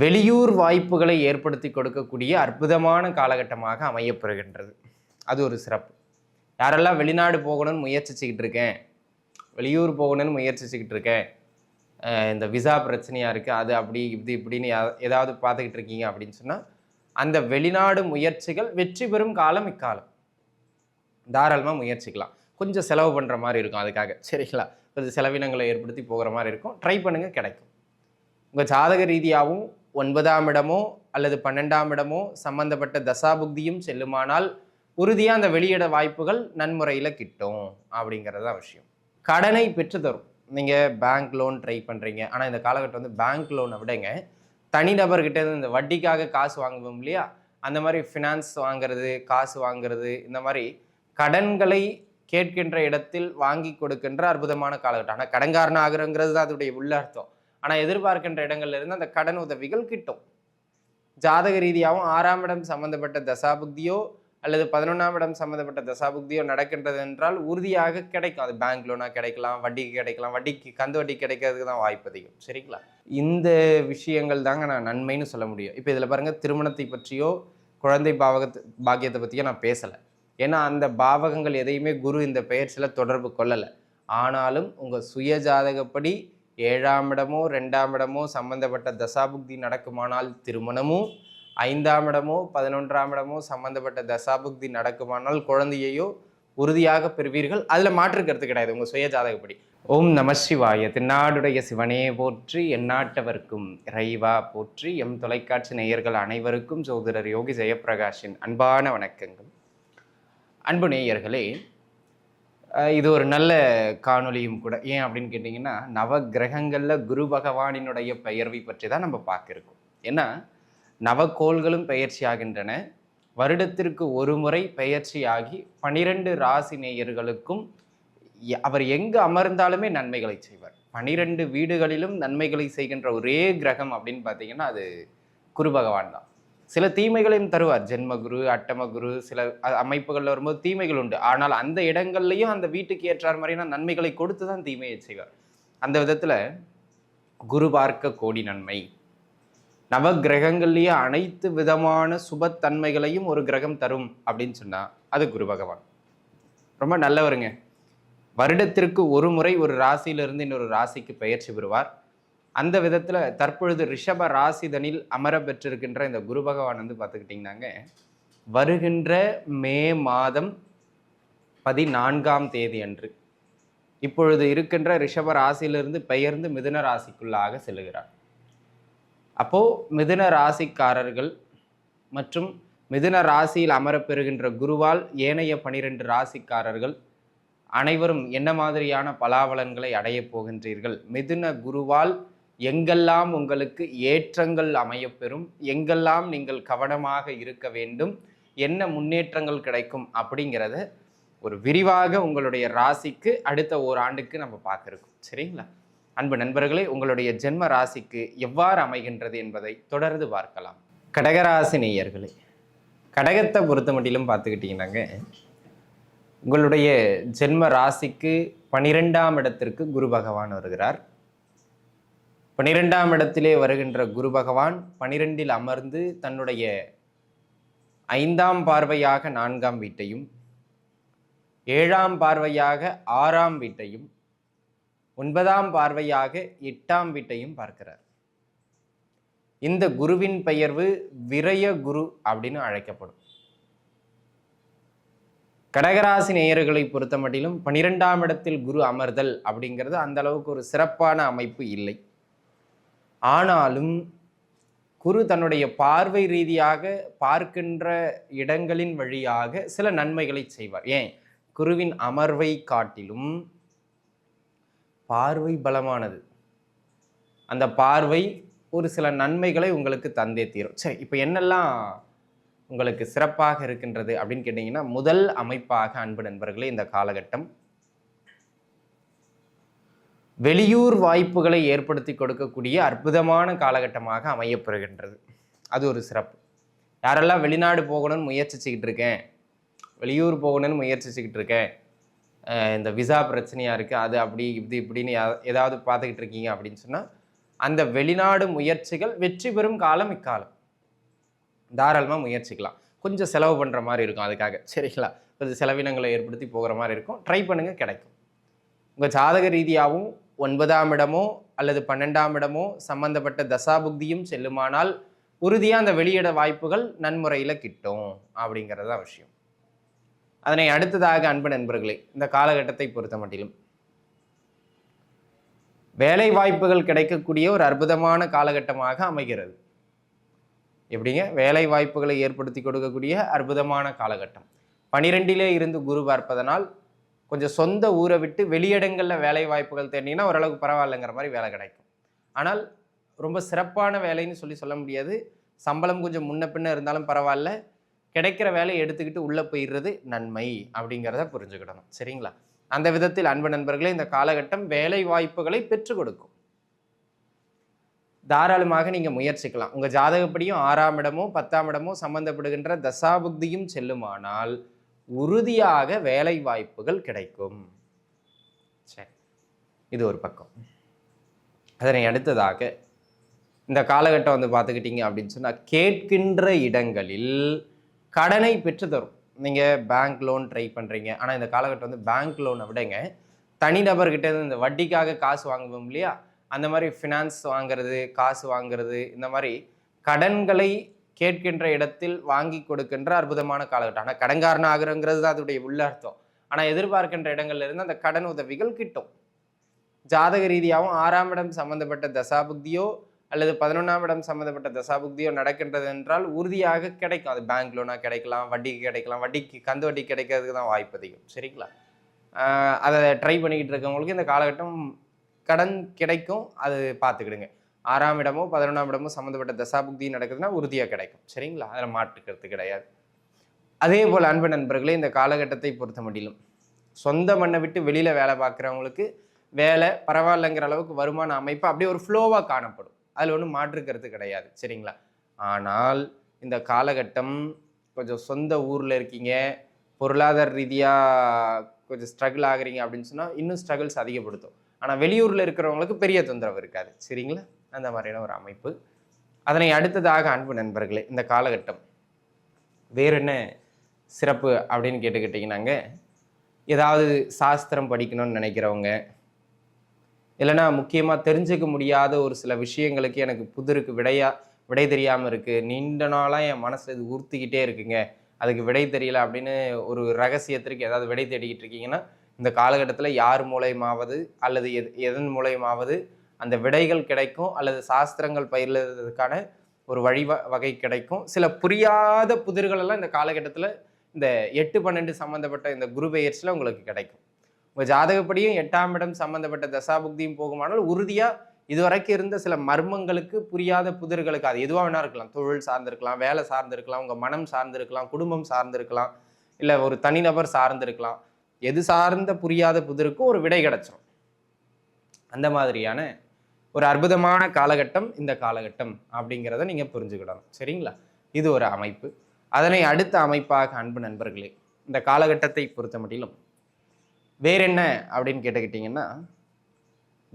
வெளியூர் வாய்ப்புகளை ஏற்படுத்தி கொடுக்கக்கூடிய அற்புதமான காலகட்டமாக அமையப்பெறுகின்றது. அது ஒரு சிறப்பு. யாரெல்லாம் வெளிநாடு போகணும்னு முயற்சிச்சுக்கிட்டு இருக்கேன் வெளியூர் போகணும்னு முயற்சிச்சுக்கிட்டு இருக்கேன் இந்த விசா பிரச்சனையாக இருக்குது அது அப்படி இப்படி இப்படின்னு ஏதாவது பார்த்துக்கிட்டு இருக்கீங்க அப்படின்னு சொன்னால் அந்த வெளிநாடு முயற்சிகள் வெற்றி பெறும் காலம் இக்காலம். தாராளமாக முயற்சிக்கலாம். கொஞ்சம் செலவு பண்ணுற மாதிரி இருக்கும் அதுக்காக. சரிங்களா? கொஞ்சம் செலவினங்களை ஏற்படுத்தி போகிற மாதிரி இருக்கும். ட்ரை பண்ணுங்கள் கிடைக்கும். உங்கள் ஜாதக ரீதியாகவும் ஒன்பதாம் இடமோ அல்லது பன்னெண்டாம் இடமோ சம்பந்தப்பட்ட தசாபுக்தியும் செல்லுமானால் உறுதியாக அந்த வெளியிட வாய்ப்புகள் நன்முறையில் கிட்டும் அப்படிங்கிறது தான் விஷயம். கடனை பெற்று தரும் நீங்கள் பேங்க் லோன் ட்ரை பண்ணுறீங்க ஆனால் இந்த காலகட்டம் வந்து பேங்க் லோனை விடங்க. தனிநபர்கிட்ட இந்த வட்டிக்காக காசு வாங்குவோம் இல்லையா? அந்த மாதிரி ஃபினான்ஸ் வாங்குறது காசு வாங்குறது இந்த மாதிரி கடன்களை கேட்கின்ற இடத்தில் வாங்கி கொடுக்கின்ற அற்புதமான காலகட்டம். ஆனால் கடன்காரன் ஆகிறோங்கிறது தான் அதோடைய உள்ள அர்த்தம். ஆனால் எதிர்பார்க்கின்ற இடங்கள்ல இருந்து அந்த கடன் உதவிகள் கிட்டும். ஜாதக ரீதியாகவும் ஆறாம் இடம் சம்பந்தப்பட்ட தசாபுக்தியோ அல்லது பதினொன்றாம் இடம் சம்பந்தப்பட்ட தசாபுக்தியோ நடக்கின்றது என்றால் உறுதியாக கிடைக்கும். அது பேங்க் லோனா கிடைக்கலாம் வட்டிக்கு கிடைக்கலாம் வட்டிக்கு கந்து வட்டி கிடைக்கிறதுக்கு தான் வாய்ப்பு அதிகம். சரிங்களா? இந்த விஷயங்கள் தாங்க நான் நன்மைன்னு சொல்ல முடியும். இப்போ இதில் பாருங்கள் திருமணத்தை பற்றியோ குழந்தை பாவகத்து பாக்கியத்தை பற்றியோ நான் பேசலை. ஏன்னா அந்த பாவகங்கள் எதையுமே குரு இந்த பெயர்ச்சியில் தொடர்பு கொள்ளலை. ஆனாலும் உங்கள் சுய ஜாதகப்படி ஏழாம் இடமோ ரெண்டாம் இடமோ சம்பந்தப்பட்ட தசாபுக்தி நடக்குமானால் திருமணமும் ஐந்தாம் இடமோ பதினொன்றாம் இடமோ சம்பந்தப்பட்ட தசாபுக்தி நடக்குமானால் குழந்தையையோ உறுதியாக பெறுவீர்கள். அதில் மாற்று கருத்து கிடையாது. உங்கள் சுய ஜாதகப்படி. ஓம் நம சிவாய. திருநாடுடைய சிவனே போற்றி எந்நாட்டவர்க்கும் இறைவா போற்றி. எம் தொலைக்காட்சி நேயர்கள் அனைவருக்கும் சோதரர் யோகி ஜெயப்பிரகாஷின் அன்பான வணக்கங்கள். அன்பு நேயர்களே இது ஒரு நல்ல காணொலியும் கூட. ஏன் அப்படின்னு கேட்டிங்கன்னா நவ கிரகங்களில் குரு பகவானினுடைய பெயர்வை பற்றி தான் நம்ம பார்க்கிருக்கோம் ஏன்னா நவக்கோள்களும் பெயர்ச்சி ஆகின்றன. வருடத்திற்கு ஒரு முறை பெயர்ச்சியாகி பனிரெண்டு ராசி நேயர்களுக்கும் அவர் எங்கு அமர்ந்தாலுமே நன்மைகளை செய்வார். பனிரெண்டு வீடுகளிலும் நன்மைகளை செய்கின்ற ஒரே கிரகம் அப்படின்னு பார்த்தீங்கன்னா அது குரு பகவான் தான். சில தீமைகளையும் தருவார். ஜென்மகுரு அட்டமகுரு சில அமைப்புகளில் வரும்போது தீமைகள் உண்டு. ஆனால் அந்த இடங்கள்லையும் அந்த வீட்டுக்கு ஏற்றார் மாதிரியான நன்மைகளை கொடுத்து தான் தீமையை செய்வார். அந்த விதத்தில் குரு பார்க்க கோடி நன்மை. நவ கிரகங்கள்லேயே அனைத்து விதமான சுபத்தன்மைகளையும் ஒரு கிரகம் தரும் அப்படின்னு சொன்னால் அது குரு பகவான். ரொம்ப நல்லவருங்க. வருடத்திற்கு ஒரு முறை ஒரு ராசியிலிருந்து இன்னொரு ராசிக்கு பெயர்ச்சி பெறுவார். அந்த விதத்தில் தற்பொழுது ரிஷப ராசிதனில் அமர பெற்றிருக்கின்ற இந்த குரு பகவான் வந்து பார்த்துக்கிட்டிங்கனாங்க வருகின்ற மே மாதம் பதினான்காம் தேதி அன்று இப்பொழுது இருக்கின்ற ரிஷப ராசியிலிருந்து பெயர்ந்து மிதுன ராசிக்குள்ளாக செல்லுகிறார் அப்போது மிதுன ராசிக்காரர்கள் மற்றும் மிதுன ராசியில் அமரப்பெறுகின்ற குருவால் ஏனைய பனிரெண்டு ராசிக்காரர்கள் அனைவரும் என்ன மாதிரியான பலாபலன்களை அடையப் போகின்றீர்கள்? மிதுன குருவால் எங்கெல்லாம் உங்களுக்கு ஏற்றங்கள் அமையப்பெறும் எங்கெல்லாம் நீங்கள் கவனமாக இருக்க வேண்டும் என்ன முன்னேற்றங்கள் கிடைக்கும் அப்படிங்கிறத ஒரு விரிவாக உங்களுடைய ராசிக்கு அடுத்த ஓராண்டுக்கு நம்ம பார்க்குறோம். சரிங்களா? அன்பு நண்பர்களே உங்களுடைய ஜென்ம ராசிக்கு எவ்வாறு அமைகின்றது என்பதை தொடர்ந்து பார்க்கலாம். கடகராசி நேயர்களே கடகத்தை பொறுத்த மட்டிலும் பார்த்துக்கிட்டிங்கன்னாங்க உங்களுடைய ஜென்ம ராசிக்கு பனிரெண்டாம் இடத்திற்கு குரு பகவான் வருகிறார். பனிரெண்டாம் இடத்திலே வருகின்ற குரு பகவான் பனிரெண்டில் அமர்ந்து தன்னுடைய ஐந்தாம் பார்வையாக நான்காம் வீட்டையும் ஏழாம் பார்வையாக ஆறாம் வீட்டையும் ஒன்பதாம் பார்வையாக எட்டாம் வீட்டையும் பார்க்கிறார். இந்த குருவின் பெயர்வு விரய குரு அப்படின்னு அழைக்கப்படும். கடகராசி நேயர்களை பொறுத்த மட்டிலும் பனிரெண்டாம் இடத்தில் குரு அமர்தல் அப்படிங்கிறது அந்த அளவுக்கு ஒரு சிறப்பான அமைப்பு இல்லை. ஆனாலும் குரு தன்னுடைய பார்வை ரீதியாக பார்க்கின்ற இடங்களின் வழியாக சில நன்மைகளை செய்வார். ஏன்? குருவின் அமர்வை காட்டிலும் பார்வை பலமானது. அந்த பார்வை ஒரு சில நன்மைகளை உங்களுக்கு தந்தே தீரும். சரி இப்போ என்னெல்லாம் உங்களுக்கு சிறப்பாக இருக்கின்றது அப்படின்னு கேட்டிங்கன்னா முதல் அமைப்பாக அன்பு நண்பர்களே இந்த காலகட்டம் வெளியூர் வாய்ப்புகளை ஏற்படுத்தி கொடுக்கக்கூடிய அற்புதமான காலகட்டமாக அமையப்பெறுகின்றது. அது ஒரு சிறப்பு. யாரெல்லாம் வெளிநாடு போகணும்னு முயற்சிச்சுக்கிட்டு இருக்கேன் வெளியூர் போகணும்னு முயற்சிச்சுக்கிட்டு இருக்கேன் இந்த விசா பிரச்சனையாக இருக்குது அது அப்படி இப்படி இப்படின்னு ஏதாவது பார்த்துக்கிட்டு இருக்கீங்க அப்படின்னு சொன்னால் அந்த வெளிநாடு முயற்சிகள் வெற்றி பெறும் காலம் இக்காலம். தாராளமாக முயற்சிக்கலாம். கொஞ்சம் செலவு பண்ணுற மாதிரி இருக்கும் அதுக்காக. சரிங்களா? கொஞ்சம் செலவினங்களை ஏற்படுத்தி போகிற மாதிரி இருக்கும். ட்ரை பண்ணுங்கள் கிடைக்கும். உங்கள் ஜாதக ரீதியாகவும் ஒன்பதாம் இடமோ அல்லது பன்னெண்டாம் இடமோ சம்பந்தப்பட்ட தசாபுக்தியும் செல்லுமானால் உறுதியாக அந்த வெளியிட வாய்ப்புகள் நன்முறையில் கிட்டும் அப்படிங்கிறது தான் விஷயம். அதனை அடுத்ததாக அன்பு நண்பர்களே இந்த காலகட்டத்தை பொறுத்த மட்டிலும். வேலை வாய்ப்புகள் கிடைக்கக்கூடிய ஒரு அற்புதமான காலகட்டமாக அமைகிறது. எப்படிங்க? வேலை வாய்ப்புகளை ஏற்படுத்தி கொடுக்கக்கூடிய அற்புதமான காலகட்டம். பனிரெண்டிலே இருந்து குரு பார்ப்பதனால் கொஞ்சம் சொந்த ஊரை விட்டு வெளியிடங்களில் வேலை வாய்ப்புகள் தேடினீங்கன்னா ஓரளவுக்கு பரவாயில்லைங்கிற மாதிரி வேலை கிடைக்கும். ஆனால் ரொம்ப சிறப்பான வேலைன்னு சொல்லி சொல்ல முடியாது. சம்பளம் கொஞ்சம் முன்ன பின்ன இருந்தாலும் பரவாயில்ல. கிடைக்கிற வேலையை எடுத்துக்கிட்டு உள்ளே போயிடுறது நன்மை அப்படிங்கிறத புரிஞ்சுக்கிடணும். சரிங்களா? அந்த விதத்தில் அன்பு நண்பர்களே இந்த காலகட்டம் வேலை வாய்ப்புகளை பெற்றுக் கொடுக்கும். தாராளமாக நீங்கள் முயற்சிக்கலாம். உங்கள் ஜாதகப்படியும் ஆறாம் இடமோ பத்தாம் இடமோ சம்மந்தப்படுகின்ற தசாபுக்தியும் செல்லுமானால் உறுதியாக வேலை வாய்ப்புகள் கிடைக்கும். சரி இது ஒரு பக்கம். அதனை அடுத்ததாக இந்த காலகட்டம் வந்து பார்த்துக்கிட்டீங்க அப்படின்னு சொன்னால் கேட்கின்ற இடங்களில் கடனை பெற்று தரும் நீங்கள் பேங்க் லோன் ட்ரை பண்ணுறீங்க ஆனால் இந்த காலகட்டம் வந்து பேங்க் லோனை விடங்க. தனிநபர்கிட்ட இந்த வட்டிக்காக காசு வாங்குவோம் இல்லையா? அந்த மாதிரி ஃபினான்ஸ் வாங்குறது காசு வாங்குறது இந்த மாதிரி கடன்களை கேட்கின்ற இடத்தில் வாங்கி கொடுக்கின்ற அற்புதமான காலகட்டம். ஆனால் கடன்காரன் ஆகிறோங்கிறது தான் அதோடைய உள்ள அர்த்தம். ஆனால் எதிர்பார்க்கின்ற இடங்கள்ல இருந்து அந்த கடன் உதவிகள் கிட்டும். ஜாதக ரீதியாகவும் ஆறாம் இடம் சம்பந்தப்பட்ட தசாபுக்தியோ அல்லது பதினொன்றாம் இடம் சம்மந்தப்பட்ட தசாபுக்தியோ நடக்கின்றது என்றால் உறுதியாக கிடைக்கும். அது பேங்க் லோனாக கிடைக்கலாம் வட்டிக்கு கிடைக்கலாம் வட்டிக்கு கந்து வட்டி கிடைக்கிறதுக்கு தான் வாய்ப்பு அதிகம். சரிங்களா? அதை ட்ரை பண்ணிக்கிட்டு இருக்கவங்களுக்கு இந்த காலகட்டம் கடன் கிடைக்கும் அது பார்த்துக்கிடுங்க. ஆறாம் இடமோ பதினொன்றாம் இடமோ சம்மந்தப்பட்ட தசாபுக்தி நடக்குதுன்னா உறுதியாக கிடைக்கும். சரிங்களா? அதில் மாற்றுக்கிறது கிடையாது. அதே போல் அன்பு நண்பர்களே இந்த காலகட்டத்தை பொறுத்த முடியலும் சொந்த மண்ணை விட்டு வெளியில் வேலை பார்க்குறவங்களுக்கு வேலை பரவாயில்லைங்கிற அளவுக்கு வருமான அமைப்பு அப்படியே ஒரு ஃப்ளோவாக காணப்படும். அதில் ஒன்றும் மாற்றுக்கிறது கிடையாது. சரிங்களா? ஆனால் இந்த காலகட்டம் கொஞ்சம் சொந்த ஊரில் இருக்கீங்க பொருளாதார ரீதியாக கொஞ்சம் ஸ்ட்ரகிள் ஆகுறீங்க அப்படின்னு சொன்னால் இன்னும் ஸ்ட்ரகிள்ஸ் அதிகப்படுத்தும். ஆனால் வெளியூரில் இருக்கிறவங்களுக்கு பெரிய தொந்தரவு இருக்காது. சரிங்களா? அந்த மாதிரியான ஒரு அமைப்பு. அதனை அடுத்ததாக அன்பு நண்பர்களே இந்த காலகட்டம் வேறு என்ன சிறப்பு அப்படின்னு கேட்டுக்கிட்டிங்கன்னாங்க? ஏதாவது சாஸ்திரம் படிக்கணும்னு நினைக்கிறவங்க இல்லைன்னா முக்கியமாக தெரிஞ்சுக்க முடியாத ஒரு சில விஷயங்களுக்கு எனக்கு புதிருக்கு விடையா விடை தெரியாமல் இருக்குது நீண்ட நாளாக என் மனசில் இது உறுத்திக்கிட்டே இருக்குங்க. அதுக்கு விடை தெரியல அப்படின்னு ஒரு ரகசியத்திற்கு ஏதாவது விடை தேடிக்கிட்டு இருக்கீங்கன்னா இந்த காலகட்டத்தில் யார் மூலயமாவது அல்லது எது எதன் மூலயமாவது அந்த விடைகள் கிடைக்கும் அல்லது சாஸ்திரங்கள் பயிர்றதுக்கான ஒரு வழி வகை கிடைக்கும். சில புரியாத புதிர்கள் எல்லாம் இந்த காலகட்டத்தில் இந்த எட்டு பன்னெண்டு சம்மந்தப்பட்ட இந்த குரு பெயர்ச்சியில் உங்களுக்கு கிடைக்கும். உங்கள் ஜாதகப்படியும் எட்டாம் இடம் சம்மந்தப்பட்ட தசாபுக்தியும் போகுமானால் உறுதியாக இதுவரைக்கும் இருந்த சில மர்மங்களுக்கு புரியாத புதிர்களுக்கு அது எதுவாக வேணா இருக்கலாம். தொழில் சார்ந்திருக்கலாம் வேலை சார்ந்திருக்கலாம் உங்கள் மனம் சார்ந்திருக்கலாம் குடும்பம் சார்ந்திருக்கலாம் இல்லை ஒரு தனிநபர் சார்ந்திருக்கலாம். எது சார்ந்த புரியாத புதிருக்கும் ஒரு விடை கிடைச்சிரும். அந்த மாதிரியான ஒரு அற்புதமான காலகட்டம் இந்த காலகட்டம் அப்படிங்கிறத நீங்கள் புரிஞ்சுக்கிடணும். சரிங்களா? இது ஒரு அமைப்பு. அதனை அடுத்த அமைப்பாக அன்பு நண்பர்களே இந்த காலகட்டத்தை பொறுத்த மட்டிலும் வேற என்ன அப்படின்னு கேட்டுக்கிட்டிங்கன்னா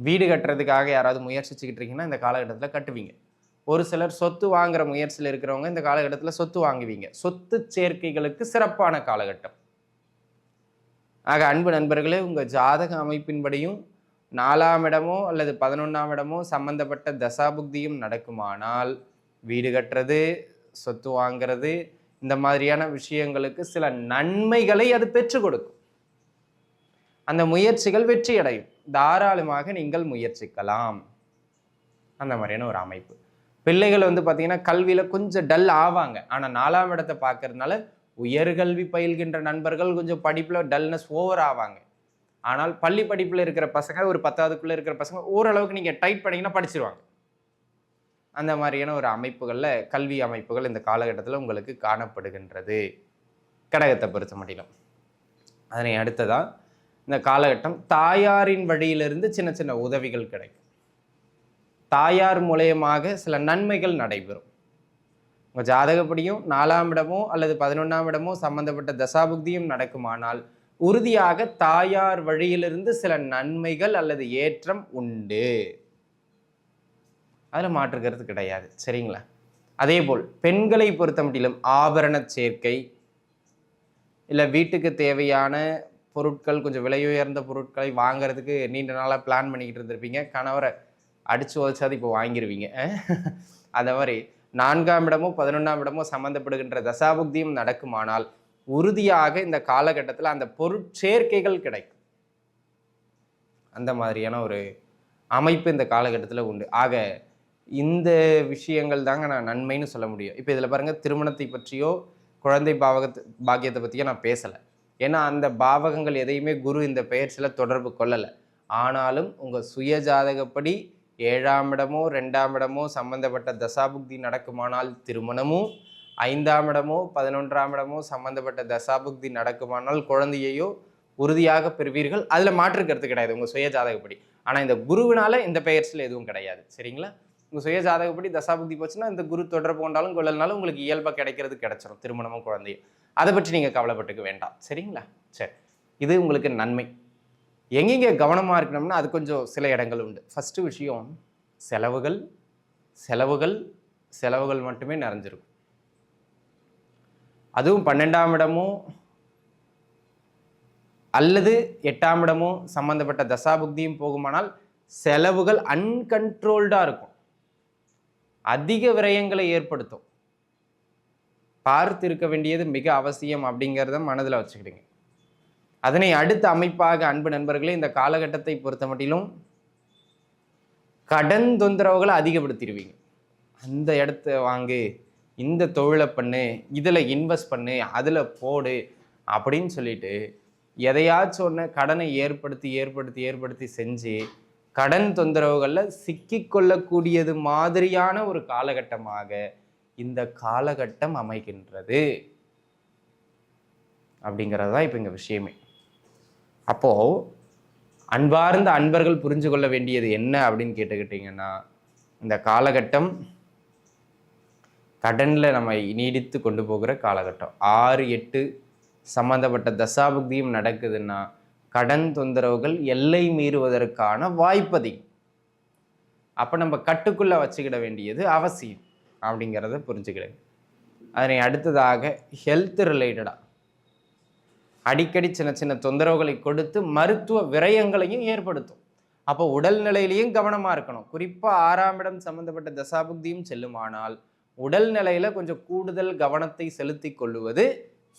வீடு கட்டுறதுக்காக யாராவது முயற்சிச்சுக்கிட்டு இருக்கீங்கன்னா இந்த காலகட்டத்தில் கட்டுவீங்க. ஒரு சிலர் சொத்து வாங்குற முயற்சியில் இருக்கிறவங்க இந்த காலகட்டத்தில் சொத்து வாங்குவீங்க. சொத்து சேர்க்கைகளுக்கு சிறப்பான காலகட்டம். ஆக அன்பு நண்பர்களே உங்கள் ஜாதக அமைப்பின்படியும் நாலாம் இடமோ அல்லது பதினொன்றாம் இடமோ சம்பந்தப்பட்ட தசாபுக்தியும் நடக்குமானால் வீடு கட்டுறது சொத்து வாங்கிறது இந்த மாதிரியான விஷயங்களுக்கு சில நன்மைகளை அது பெற்றுக் கொடுக்கும். அந்த முயற்சிகள் வெற்றி அடையும் தாராளமாக நீங்கள் முயற்சிக்கலாம். அந்த மாதிரியான ஒரு அமைப்பு. பிள்ளைகள் வந்து பார்த்தீங்கன்னா கல்வியில் கொஞ்சம் டல் ஆவாங்க. ஆனால் நாலாம் இடத்தை பார்க்கறதுனால உயர்கல்வி பயில்கின்ற நண்பர்கள் கொஞ்சம் படிப்பில் டல்னஸ் ஓவர் ஆவாங்க. ஆனால் பள்ளி படிப்பில் இருக்கிற பசங்க ஒரு பத்தாவதுக்குள்ளே இருக்கிற பசங்க ஓரளவுக்கு நீங்கள் டைட் பண்ணிங்கன்னா படிச்சிருவாங்க. அந்த மாதிரியான ஒரு அமைப்புகளில் கல்வி அமைப்புகள் இந்த காலகட்டத்தில் உங்களுக்கு காணப்படுகின்றது. கடகத்தை பொறுத்த மட்டிலும். அதனை அடுத்ததாக இந்த காலகட்டம் தாயாரின் வழியிலிருந்து சின்ன சின்ன உதவிகள் கிடைக்கும். தாயார் மூலயமாக சில நன்மைகள் நடைபெறும். உங்கள் ஜாதகப்படியும் நாலாம் இடமோ அல்லது பதினொன்றாம் இடமோ சம்பந்தப்பட்ட தசாபுக்தியும் நடக்குமானால் உறுதியாக தாயார் வழியிலிருந்து சில நன்மைகள் அல்லது ஏற்றம் உண்டு. அதில் மாற்றுக்கிறது கிடையாது. சரிங்களா? அதே போல் பெண்களை பொறுத்த மட்டிலும் ஆபரண சேர்க்கை இல்லை வீட்டுக்கு தேவையான பொருட்கள் கொஞ்சம் விலையுயர்ந்த பொருட்களை வாங்குறதுக்கு நீண்ட நாளாக பிளான் பண்ணிக்கிட்டு இருந்திருப்பீங்க. கணவரை அடித்து உதச்சாது இப்போ வாங்கிடுவீங்க அதை மாதிரி நான்காம் இடமோ பதினொன்றாம் இடமோ சம்மந்தப்படுகின்ற தசாபுக்தியும் நடக்குமானால் உறுதியாக இந்த காலகட்டத்தில் அந்த பொருட்சேர்க்கைகள் கிடைக்கும். அந்த மாதிரியான ஒரு அமைப்பு இந்த காலகட்டத்தில் உண்டு. ஆக இந்த விஷயங்கள் தாங்க நான் நன்மைன்னு சொல்ல முடியும். இப்போ இதில் பாருங்கள் திருமணத்தை பற்றியோ குழந்தை பாவகத்தை பாக்கியத்தை பற்றியோ நான் பேசலை. ஏன்னா அந்த பாவகங்கள் எதையுமே குரு இந்த பெயர்ச்சியில் தொடர்பு கொள்ளலை. ஆனாலும் உங்கள் சுய ஜாதகப்படி ஏழாம் இடமோ ரெண்டாம் இடமோ சம்பந்தப்பட்ட தசாபுக்தி நடக்குமானால் திருமணமும் ஐந்தாம் இடமோ பதினொன்றாம் இடமோ சம்பந்தப்பட்ட தசாபுக்தி நடக்குமானால் குழந்தையையோ உறுதியாக பெறுவீர்கள். அதில் மாற்று கருத்து கிடையாது உங்கள் சுய ஜாதகப்படி. ஆனால் இந்த குருவினால இந்த பெயர்ஸில் எதுவும் கிடையாது சரிங்களா? உங்கள் சுய ஜாதகப்படி தசாபுக்தி போச்சுன்னா இந்த குரு தொடர்பு கொண்டாலும் கொள்ளலனாலும் உங்களுக்கு இயல்பாக கிடைக்கிறது கிடைச்சிடும் திருமணமும் குழந்தையும். அதை பற்றி நீங்கள் கவலைப்பட்டுக்க வேண்டாம் சரிங்களா? சரி இது உங்களுக்கு நன்மை. எங்கெங்கே கவனமாக இருக்கணும்னா அது கொஞ்சம் சில இடங்கள் உண்டு. ஃபஸ்ட்டு விஷயம் செலவுகள் செலவுகள் செலவுகள் மட்டுமே நிறைஞ்சிருக்கும். அதுவும் பன்னெண்டாம் இடமும் அல்லது எட்டாம் இடமும் சம்பந்தப்பட்ட தசாபுக்தியும் போகுமானால் செலவுகள் அன்கண்ட்ரோல்டாக இருக்கும். அதிக விரயங்களை ஏற்படுத்தும். பார்த்து இருக்க வேண்டியது மிக அவசியம் அப்படிங்கிறத மனதில் வச்சுக்கிடுங்க. அதனை அடுத்த அமைப்பாக அன்பு நண்பர்களே இந்த காலகட்டத்தை பொறுத்த மட்டிலும் கடன் தொந்தரவுகளை அதிகப்படுத்திடுவீங்க. அந்த இடத்த வாங்கு. இந்த தொழிலை பண்ணு இதில் இன்வெஸ்ட் பண்ணு அதில் போடு அப்படின்னு சொல்லிட்டு எதையாச்சும் ஒன்று கடனை ஏற்படுத்தி ஏற்படுத்தி ஏற்படுத்தி செஞ்சு கடன் தொந்தரவுகளில் சிக்கிக்கொள்ளக்கூடியது மாதிரியான ஒரு காலகட்டமாக இந்த காலகட்டம் அமைகின்றது. அப்படிங்கிறது தான் இப்போ இங்கே விஷயமே. அப்போது அன்பார்ந்த அன்பர்கள் புரிஞ்சு கொள்ள வேண்டியது என்ன அப்படின்னு கேட்டுக்கிட்டிங்கன்னா இந்த காலகட்டம் கடனில் நம்ம நீடித்து கொண்டு போகிற காலகட்டம். ஆறு எட்டு சம்மந்தப்பட்ட தசாபுக்தியும் நடக்குதுன்னா கடன் தொந்தரவுகள் எல்லை மீறுவதற்கான வாய்ப்பதி. அப்போ நம்ம கட்டுக்குள்ளே வச்சுக்கிட வேண்டியது அவசியம் அப்படிங்கிறத புரிஞ்சுக்கிடுங்க. அதனை அடுத்ததாக ஹெல்த் ரிலேட்டடாக அடிக்கடி சின்ன சின்ன தொந்தரவுகளை கொடுத்து மருத்துவ விரயங்களையும் ஏற்படுத்தும். அப்போ உடல்நிலையிலையும் கவனமாக இருக்கணும். குறிப்பாக ஆறாம் இடம் சம்மந்தப்பட்ட தசாபுக்தியும் செல்லுமானால் உடல்நிலையில கொஞ்சம் கூடுதல் கவனத்தை செலுத்தி கொள்ளுவது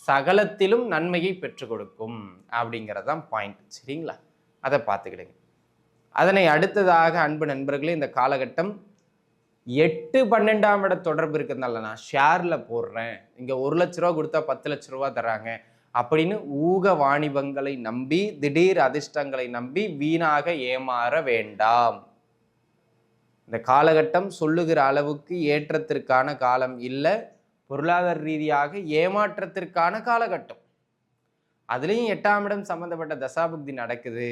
சகலத்திலும் நன்மையை பெற்றுக் கொடுக்கும் அப்படிங்கிறது தான் பாயிண்ட் சரிங்களா? அதை பார்த்துக்கிடுங்க. அதனை அடுத்ததாக அன்பு நண்பர்களே இந்த காலகட்டம் எட்டு பன்னெண்டாம் இட தொடர்பு இருக்கிறதுனால நான் ஷேரில் போடுறேன். இங்கே ஒரு லட்ச ரூபா கொடுத்தா பத்து லட்ச ரூபா தராங்க அப்படின்னு ஊக வாணிபங்களை நம்பி திடீர் அதிர்ஷ்டங்களை நம்பி வீணாக ஏமாற வேண்டாம். இந்த காலகட்டம் சொல்லுகிற அளவுக்கு ஏற்றத்திற்கான காலம் இல்லை பொருளாதார ரீதியாக ஏமாற்றத்திற்கான காலகட்டம். அதுலேயும் எட்டாம் இடம் சம்மந்தப்பட்ட தசாபுக்தி நடக்குது.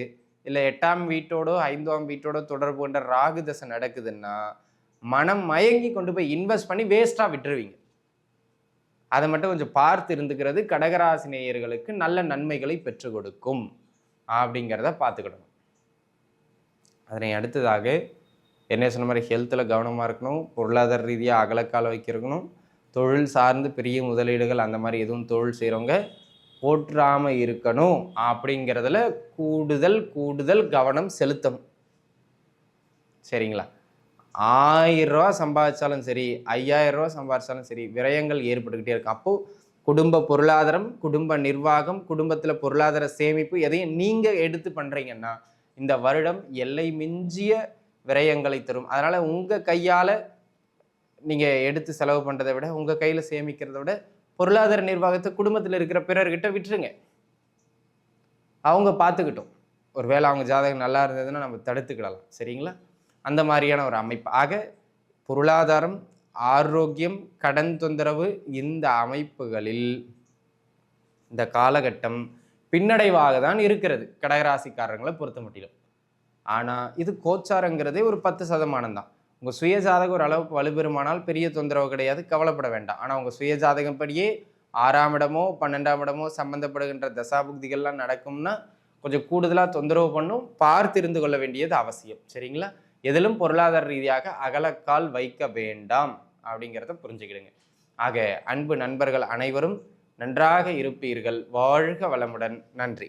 இல்லை எட்டாம் வீட்டோடோ ஐந்தாம் வீட்டோடோ தொடர்பு கொண்ட ராகு தசை நடக்குதுன்னா மனம் மயங்கி கொண்டு போய் இன்வெஸ்ட் பண்ணி வேஸ்ட்டாக விட்டுருவீங்க. அதை மட்டும் கொஞ்சம் பார்த்து இருந்துக்கிறது கடகராசி நேயர்களுக்கு நல்ல நன்மைகளை பெற்று கொடுக்கும். அப்படிங்கிறத பார்த்துக்கிடணும். அதனை அடுத்ததாக என்ன சொன்ன மாதிரி ஹெல்த்தில் கவனமாக இருக்கணும் பொருளாதார ரீதியாக அகலக்கால வைக்கிறக்கணும் தொழில் சார்ந்து பெரிய முதலீடுகள் அந்த மாதிரி எதுவும் தொழில் செய்கிறவங்க போற்றாமல் இருக்கணும் அப்படிங்கிறதுல கூடுதல் கூடுதல் கவனம் செலுத்தணும். சரிங்களா? ஆயிரம் ரூபா சம்பாதிச்சாலும் சரி ஐயாயிரம் ரூபா சம்பாதிச்சாலும் சரி விரயங்கள் ஏற்பட்டுக்கிட்டே இருக்கும் அப்போது குடும்ப பொருளாதாரம் குடும்ப நிர்வாகம் குடும்பத்தில் பொருளாதார சேமிப்பு எதையும் நீங்கள் எடுத்து பண்ணுறீங்கன்னா இந்த வருடம் எல்லை மிஞ்சிய விரயங்களை தரும். அதனால் உங்கள் கையால் நீங்கள் எடுத்து செலவு பண்ணுறதை விட உங்கள் கையில் சேமிக்கிறத விட பொருளாதார நிர்வாகத்தை குடும்பத்தில் இருக்கிற பிறர்கிட்ட விட்டுருங்க. அவங்க பார்த்துக்கிட்டோம். ஒருவேளை அவங்க ஜாதகம் நல்லா இருந்ததுன்னா நம்ம தடுத்துக்கிடலாம். சரிங்களா? அந்த மாதிரியான ஒரு அமைப்பு. ஆக பொருளாதாரம் ஆரோக்கியம் கடன் தொந்தரவு இந்த அமைப்புகளில் இந்த காலகட்டம் பின்னடைவாக தான் இருக்கிறது. கடகராசிக்காரங்களை பொறுத்த மட்டிலும். ஆனால் இது கோச்சாரங்கிறதே ஒரு பத்து சதமானம் தான். உங்கள் சுய ஜாதகம் ஒரு அளவுக்கு வலுப்பெறுமானால் பெரிய தொந்தரவு கிடையாது கவலைப்பட வேண்டாம். ஆனால் உங்கள் சுய ஜாதகம் படியே ஆறாம் இடமோ பன்னெண்டாம் இடமோ சம்மந்தப்படுகின்ற தசாபுக்திகள்லாம் நடக்கும்னா கொஞ்சம் கூடுதலாக தொந்தரவு பண்ணும் பார்த்து இருந்து கொள்ள வேண்டியது அவசியம். சரிங்களா? எதிலும் பொருளாதார ரீதியாக அகலக்கால் வைக்க வேண்டாம் அப்படிங்கிறத புரிஞ்சுக்கிடுங்க. ஆக அன்பு நண்பர்கள் அனைவரும் நன்றாக இருப்பீர்கள். வாழ்க வளமுடன். நன்றி.